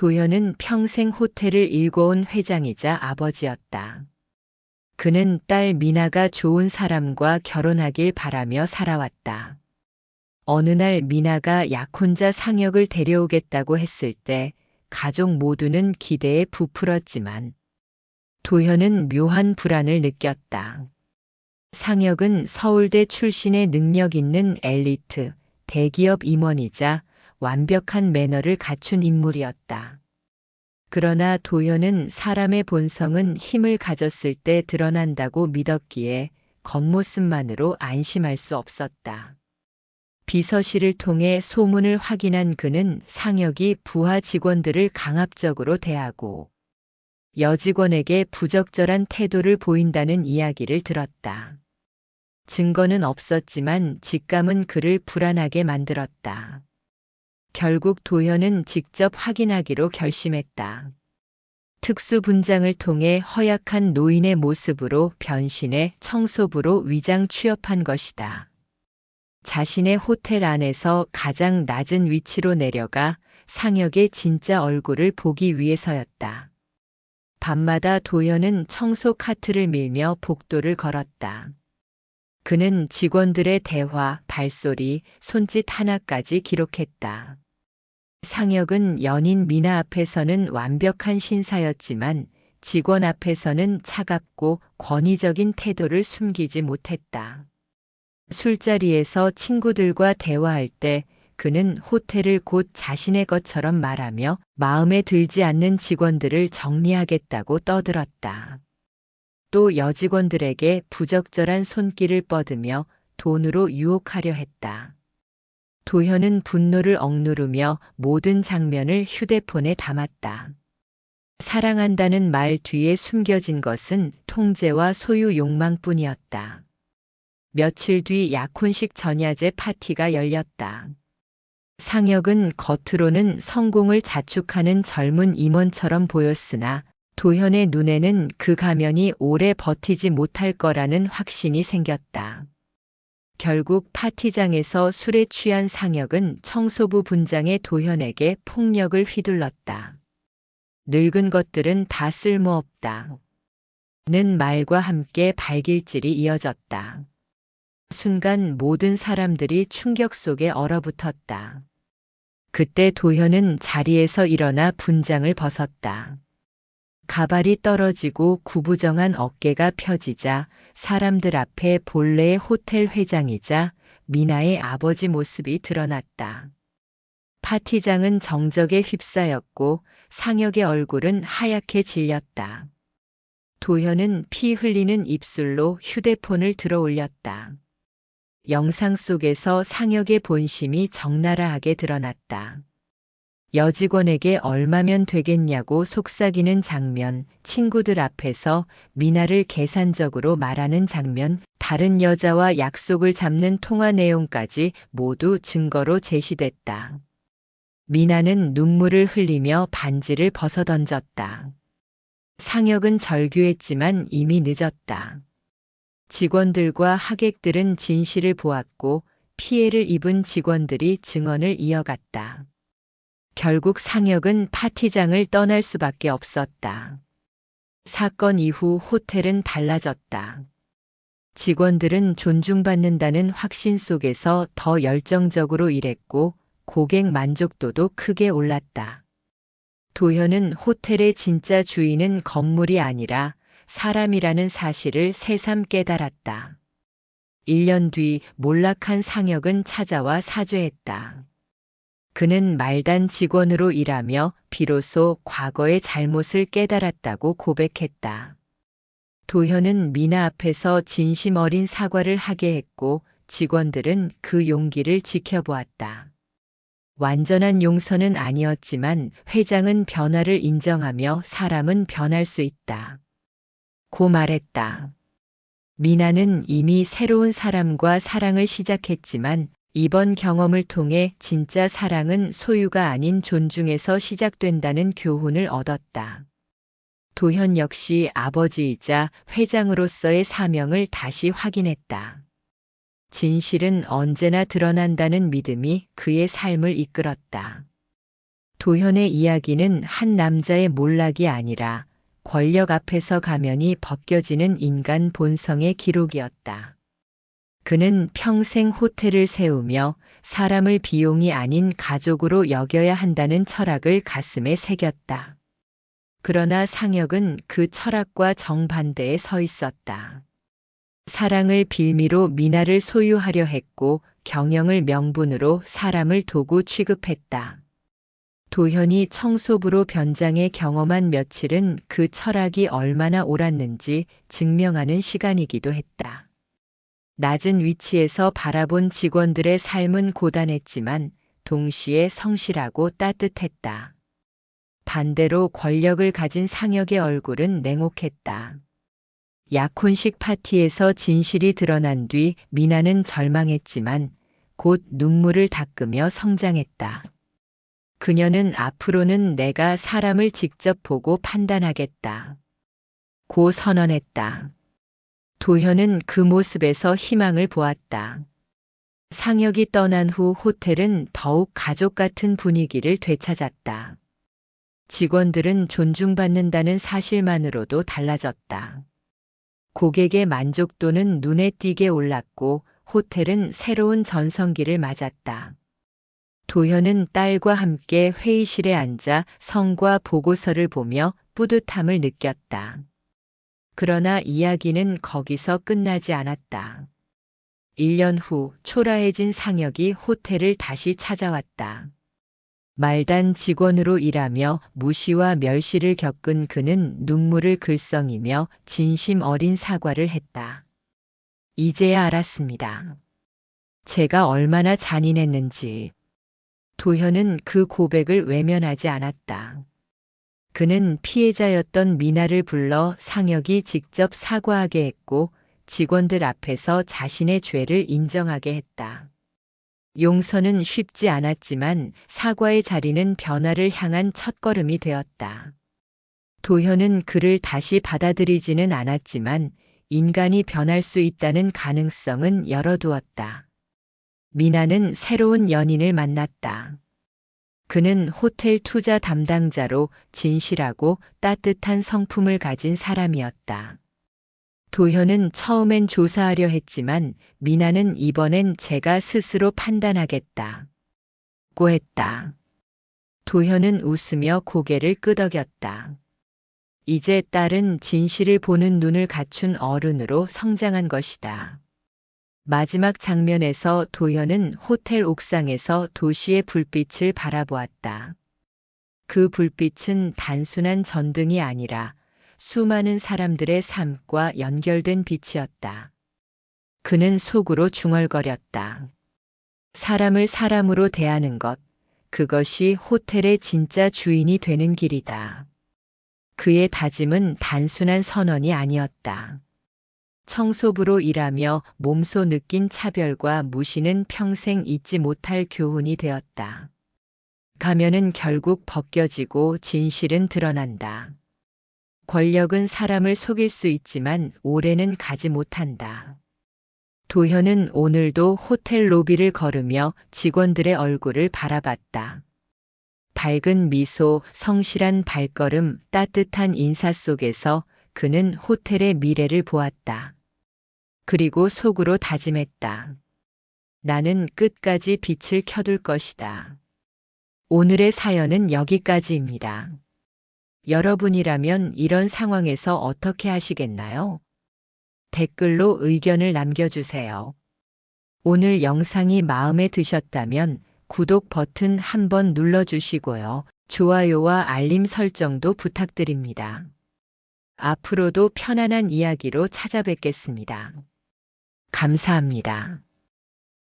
도현은 평생 호텔을 일궈온 회장이자 아버지였다. 그는 딸 미나가 좋은 사람과 결혼하길 바라며 살아왔다. 어느 날 미나가 약혼자 상혁을 데려오겠다고 했을 때 가족 모두는 기대에 부풀었지만 도현은 묘한 불안을 느꼈다. 상혁은 서울대 출신의 능력 있는 엘리트 대기업 임원이자 완벽한 매너를 갖춘 인물이었다. 그러나 도현은 사람의 본성은 힘을 가졌을 때 드러난다고 믿었기에 겉모습만으로 안심할 수 없었다. 비서실을 통해 소문을 확인한 그는 상혁이 부하 직원들을 강압적으로 대하고 여직원에게 부적절한 태도를 보인다는 이야기를 들었다. 증거는 없었지만 직감은 그를 불안하게 만들었다. 결국 도현은 직접 확인하기로 결심했다. 특수분장을 통해 허약한 노인의 모습으로 변신해 청소부로 위장 취업한 것이다. 자신의 호텔 안에서 가장 낮은 위치로 내려가 상혁의 진짜 얼굴을 보기 위해서였다. 밤마다 도현은 청소 카트를 밀며 복도를 걸었다. 그는 직원들의 대화, 발소리, 손짓 하나까지 기록했다. 상혁은 연인 미나 앞에서는 완벽한 신사였지만 직원 앞에서는 차갑고 권위적인 태도를 숨기지 못했다. 술자리에서 친구들과 대화할 때 그는 호텔을 곧 자신의 것처럼 말하며 마음에 들지 않는 직원들을 정리하겠다고 떠들었다. 또 여직원들에게 부적절한 손길을 뻗으며 돈으로 유혹하려 했다. 도현은 분노를 억누르며 모든 장면을 휴대폰에 담았다. 사랑한다는 말 뒤에 숨겨진 것은 통제와 소유 욕망뿐이었다. 며칠 뒤 약혼식 전야제 파티가 열렸다. 상혁은 겉으로는 성공을 자축하는 젊은 임원처럼 보였으나 도현의 눈에는 그 가면이 오래 버티지 못할 거라는 확신이 생겼다. 결국 파티장에서 술에 취한 상혁은 청소부 분장의 도현에게 폭력을 휘둘렀다. 늙은 것들은 다 쓸모없다. 는 말과 함께 발길질이 이어졌다. 순간 모든 사람들이 충격 속에 얼어붙었다. 그때 도현은 자리에서 일어나 분장을 벗었다. 가발이 떨어지고 구부정한 어깨가 펴지자 사람들 앞에 본래의 호텔 회장이자 미나의 아버지 모습이 드러났다. 파티장은 정적에 휩싸였고 상혁의 얼굴은 하얗게 질렸다. 도현은 피 흘리는 입술로 휴대폰을 들어 올렸다. 영상 속에서 상혁의 본심이 적나라하게 드러났다. 여직원에게 얼마면 되겠냐고 속삭이는 장면, 친구들 앞에서 미나를 계산적으로 말하는 장면, 다른 여자와 약속을 잡는 통화 내용까지 모두 증거로 제시됐다. 미나는 눈물을 흘리며 반지를 벗어던졌다. 상혁은 절규했지만 이미 늦었다. 직원들과 하객들은 진실을 보았고 피해를 입은 직원들이 증언을 이어갔다. 결국 상혁은 파티장을 떠날 수밖에 없었다. 사건 이후 호텔은 달라졌다. 직원들은 존중받는다는 확신 속에서 더 열정적으로 일했고 고객 만족도도 크게 올랐다. 도현은 호텔의 진짜 주인은 건물이 아니라 사람이라는 사실을 새삼 깨달았다. 1년 뒤 몰락한 상혁은 찾아와 사죄했다. 그는 말단 직원으로 일하며 비로소 과거의 잘못을 깨달았다고 고백했다. 도현은 미나 앞에서 진심 어린 사과를 하게 했고 직원들은 그 용기를 지켜보았다. 완전한 용서는 아니었지만 회장은 변화를 인정하며 사람은 변할 수 있다. 고 말했다. 미나는 이미 새로운 사람과 사랑을 시작했지만 이번 경험을 통해 진짜 사랑은 소유가 아닌 존중에서 시작된다는 교훈을 얻었다. 도현 역시 아버지이자 회장으로서의 사명을 다시 확인했다. 진실은 언제나 드러난다는 믿음이 그의 삶을 이끌었다. 도현의 이야기는 한 남자의 몰락이 아니라 권력 앞에서 가면이 벗겨지는 인간 본성의 기록이었다. 그는 평생 호텔을 세우며 사람을 비용이 아닌 가족으로 여겨야 한다는 철학을 가슴에 새겼다. 그러나 상혁은 그 철학과 정반대에 서 있었다. 사랑을 빌미로 미나를 소유하려 했고 경영을 명분으로 사람을 도구 취급했다. 도현이 청소부로 변장해 경험한 며칠은 그 철학이 얼마나 옳았는지 증명하는 시간이기도 했다. 낮은 위치에서 바라본 직원들의 삶은 고단했지만 동시에 성실하고 따뜻했다. 반대로 권력을 가진 상혁의 얼굴은 냉혹했다. 약혼식 파티에서 진실이 드러난 뒤 미나는 절망했지만 곧 눈물을 닦으며 성장했다. 그녀는 앞으로는 내가 사람을 직접 보고 판단하겠다. 고 선언했다. 도현은 그 모습에서 희망을 보았다. 상혁이 떠난 후 호텔은 더욱 가족 같은 분위기를 되찾았다. 직원들은 존중받는다는 사실만으로도 달라졌다. 고객의 만족도는 눈에 띄게 올랐고 호텔은 새로운 전성기를 맞았다. 도현은 딸과 함께 회의실에 앉아 성과 보고서를 보며 뿌듯함을 느꼈다. 그러나 이야기는 거기서 끝나지 않았다. 1년 후 초라해진 상혁이 호텔을 다시 찾아왔다. 말단 직원으로 일하며 무시와 멸시를 겪은 그는 눈물을 글썽이며 진심 어린 사과를 했다. 이제야 알았습니다. 제가 얼마나 잔인했는지. 도현은 그 고백을 외면하지 않았다. 그는 피해자였던 미나를 불러 상혁이 직접 사과하게 했고 직원들 앞에서 자신의 죄를 인정하게 했다. 용서는 쉽지 않았지만 사과의 자리는 변화를 향한 첫걸음이 되었다. 도현은 그를 다시 받아들이지는 않았지만 인간이 변할 수 있다는 가능성은 열어두었다. 미나는 새로운 연인을 만났다. 그는 호텔 투자 담당자로 진실하고 따뜻한 성품을 가진 사람이었다. 도현은 처음엔 조사하려 했지만 미나는 이번엔 제가 스스로 판단하겠다. 고 했다. 도현은 웃으며 고개를 끄덕였다. 이제 딸은 진실을 보는 눈을 갖춘 어른으로 성장한 것이다. 마지막 장면에서 도현은 호텔 옥상에서 도시의 불빛을 바라보았다. 그 불빛은 단순한 전등이 아니라 수많은 사람들의 삶과 연결된 빛이었다. 그는 속으로 중얼거렸다. 사람을 사람으로 대하는 것, 그것이 호텔의 진짜 주인이 되는 길이다. 그의 다짐은 단순한 선언이 아니었다. 청소부로 일하며 몸소 느낀 차별과 무시는 평생 잊지 못할 교훈이 되었다. 가면은 결국 벗겨지고 진실은 드러난다. 권력은 사람을 속일 수 있지만 오래는 가지 못한다. 도현은 오늘도 호텔 로비를 걸으며 직원들의 얼굴을 바라봤다. 밝은 미소, 성실한 발걸음, 따뜻한 인사 속에서 그는 호텔의 미래를 보았다. 그리고 속으로 다짐했다. 나는 끝까지 빛을 켜둘 것이다. 오늘의 사연은 여기까지입니다. 여러분이라면 이런 상황에서 어떻게 하시겠나요? 댓글로 의견을 남겨주세요. 오늘 영상이 마음에 드셨다면 구독 버튼 한번 눌러주시고요. 좋아요와 알림 설정도 부탁드립니다. 앞으로도 편안한 이야기로 찾아뵙겠습니다. 감사합니다.